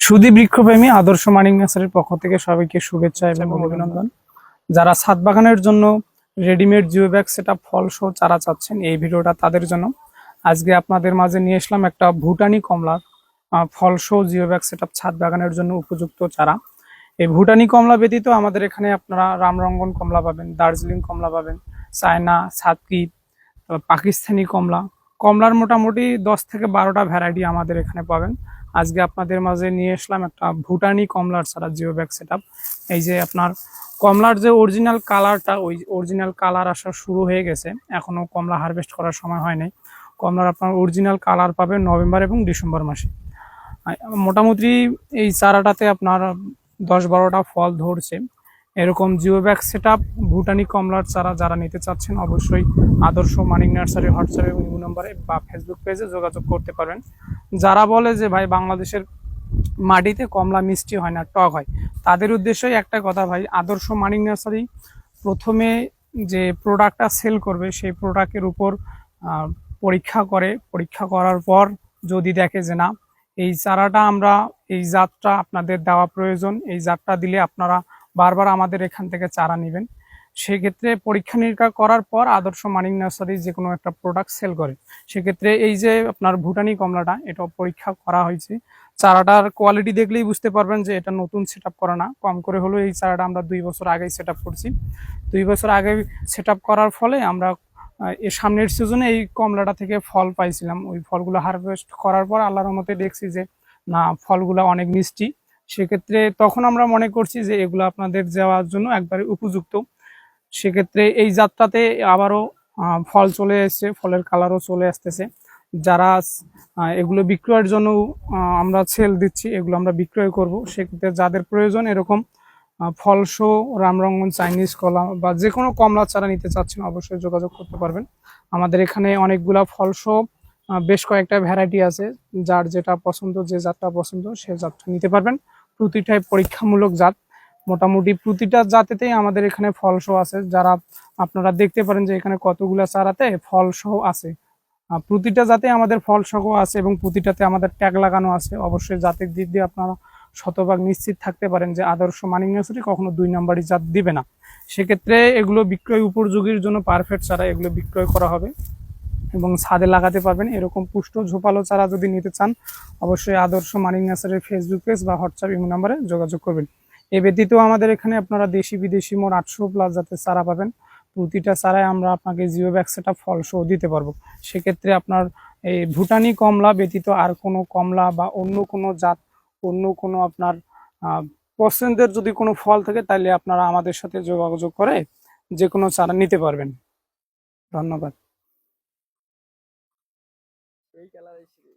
সুদী বৃক্ষপ্রেমী আদর্শ মানিক নার্সারির পক্ষ থেকে সবাইকে শুভেচ্ছা এবং অভিনন্দন। যারা ছাদ বাগানের জন্য রেডিমেড জিও ব্যাগ সেটা ফল সহ চারা চাচ্ছেন এই ভিডিওটা তাদের জন্য। আজকে আপনাদের মাঝে নিয়ে এসলাম একটা ভুটানি কমলার আহ, ফল সহ জিও ব্যাগ সেট আপ ছাদ বাগানের জন্য উপযুক্ত চারা। এই ভুটানি কমলা ব্যতীত আমাদের এখানে আপনারা রামরঙ্গন কমলা পাবেন দার্জিলিং কমলা পাবেন চায়না সাতকি পাকিস্তানি কমলা। কমলার মোটামুটি দশ থেকে বারোটা ভ্যারাইটি আমাদের এখানে পাবেন। আজকে আপনাদের মাঝে নিয়ে আসলাম একটা ভুটানি কমলার ছাড়া জিও ব্যাগ সেট এই যে আপনার কমলার যে অরিজিনাল কালারটা ওই অরিজিনাল কালার আসা শুরু হয়ে গেছে। এখনও কমলা হারভেস্ট করার সময় হয়নি কমলার আপনার অরিজিনাল কালার পাবে নভেম্বর এবং ডিসেম্বর মাসে। মোটামুটি এই চারাটাতে আপনার দশ বারোটা ফল ধরছে। এরকম জিও ব্যাগ সেট ভুটানি কমলার চারা যারা নিতে চাচ্ছেন, অবশ্যই আদর্শ মানিক নার্সারি, হোয়াটসঅ্যাপ এবং ইমো নম্বরে বা ফেসবুক পেজে যোগাযোগ করতে পারবেন যারা বলে যে, ভাই, বাংলাদেশের মাটিতে কমলা মিষ্টি হয় না, টক হয়, তাদের উদ্দেশ্যই একটা কথা, ভাই, আদর্শ মানিক নার্সারি প্রথমে যে প্রোডাক্টটা সেল করবে, সেই প্রোডাক্টের উপর পরীক্ষা করে। পরীক্ষা করার পর যদি দেখে যে না, এই চারাটা আমরা, এই জাতটা আপনাদের দেওয়া প্রয়োজন, এই জাতটা দিলে আপনারা বারবার আমাদের এখান থেকে চারা নেবেন। সেক্ষেত্রে পরীক্ষা নিরীক্ষা করার পর আদর্শ মানিক নার্সারি যে কোনো একটা প্রোডাক্ট সেল করে। সেক্ষেত্রে এই যে আপনার ভুটানি কমলাটা এটা পরীক্ষা করা হয়েছে। চারাটার কোয়ালিটি দেখলেই বুঝতে পারবেন যে এটা নতুন সেট করা না। কম করে হলেও এই চারাটা আমরা দুই বছর আগেই সেট করছি। দুই বছর আগে সেট করার ফলে আমরা এর সামনের সিজনে এই কমলাটা থেকে ফল পাইছিলাম। ওই ফলগুলো হারভেস্ট করার পর আল্লাহর মতে দেখছি যে, না, ফলগুলো অনেক মিষ্টি। সেক্ষেত্রে তখন আমরা মনে করছি যে এগুলো আপনাদের যাওয়ার জন্য একবারে উপযুক্ত। সেক্ষেত্রে এই যাত্রাতে আবারও ফল চলে এসেছে ফলের কালারও চলে আসতেছে। যারা এগুলো বিক্রয়ের জন্য আমরা সেল দিচ্ছি এগুলো আমরা বিক্রয় করব। সেক্ষেত্রে যাদের প্রয়োজন এরকম আহ, ফলসো রামরঙ্গন চাইনিজ কলা বা যে কোনো কমলা চারা নিতে চাচ্ছেন অবশ্যই যোগাযোগ করতে পারবেন। আমাদের এখানে অনেকগুলা আহ, বেশ কয়েকটা ভ্যারাইটি আছে। যার যেটা পছন্দ যে জাতটা পছন্দ সে জাতটা নিতে পারবেন। প্রতিটাই পরীক্ষামূলক জাত, মোটামুটি প্রতিটা জাতেতেই আমাদের এখানে ফল সহ আছে। যারা আপনারা দেখতে পারেন যে এখানে কতগুলো চারাতে ফল সহ আছে। প্রতিটা জাতে আমাদের ফল সহ আছে এবং প্রতিটাতে আমাদের ট্যাগ লাগানো আছে। অবশ্যই জাতের দিক দিয়ে আপনারা শতভাগ নিশ্চিত থাকতে পারেন যে আদর্শ মানিক নার্সারি কখনো দুই নাম্বারই জাত দিবে না। সেক্ষেত্রে এগুলো বিক্রয় উপযোগীর জন্য পারফেক্ট চারা এগুলো বিক্রয় করা হবে। এবং ছাদে লাগাতে পারবেন। এরকম পুষ্ট ঝোপালো চারা যদি নিতে চান, অবশ্যই আদর্শ মানিক নার্সারির ফেসবুক পেজ বা হোয়াটসঅ্যাপ ইমো নাম্বারে যোগাযোগ করবেন। এ ব্যতীত আমাদের এখানে আপনারা দেশি বিদেশি মোট আটশো প্লাস জাতের চারা পাবেন। প্রতিটা চারায় আমরা আপনাকে জিও ব্যাগ সেটা ফল সহ দিতে পারব। সেক্ষেত্রে আপনার এই ভুটানি কমলা ব্যতীত আর কোনো কমলা বা অন্য কোনো জাত, অন্য কোনো আপনার পছন্দের যদি কোনো ফল থাকে তাহলে আপনারা আমাদের সাথে যোগাযোগ করে যে কোনো চারা নিতে পারবেন। ধন্যবাদ। জয় শ্রী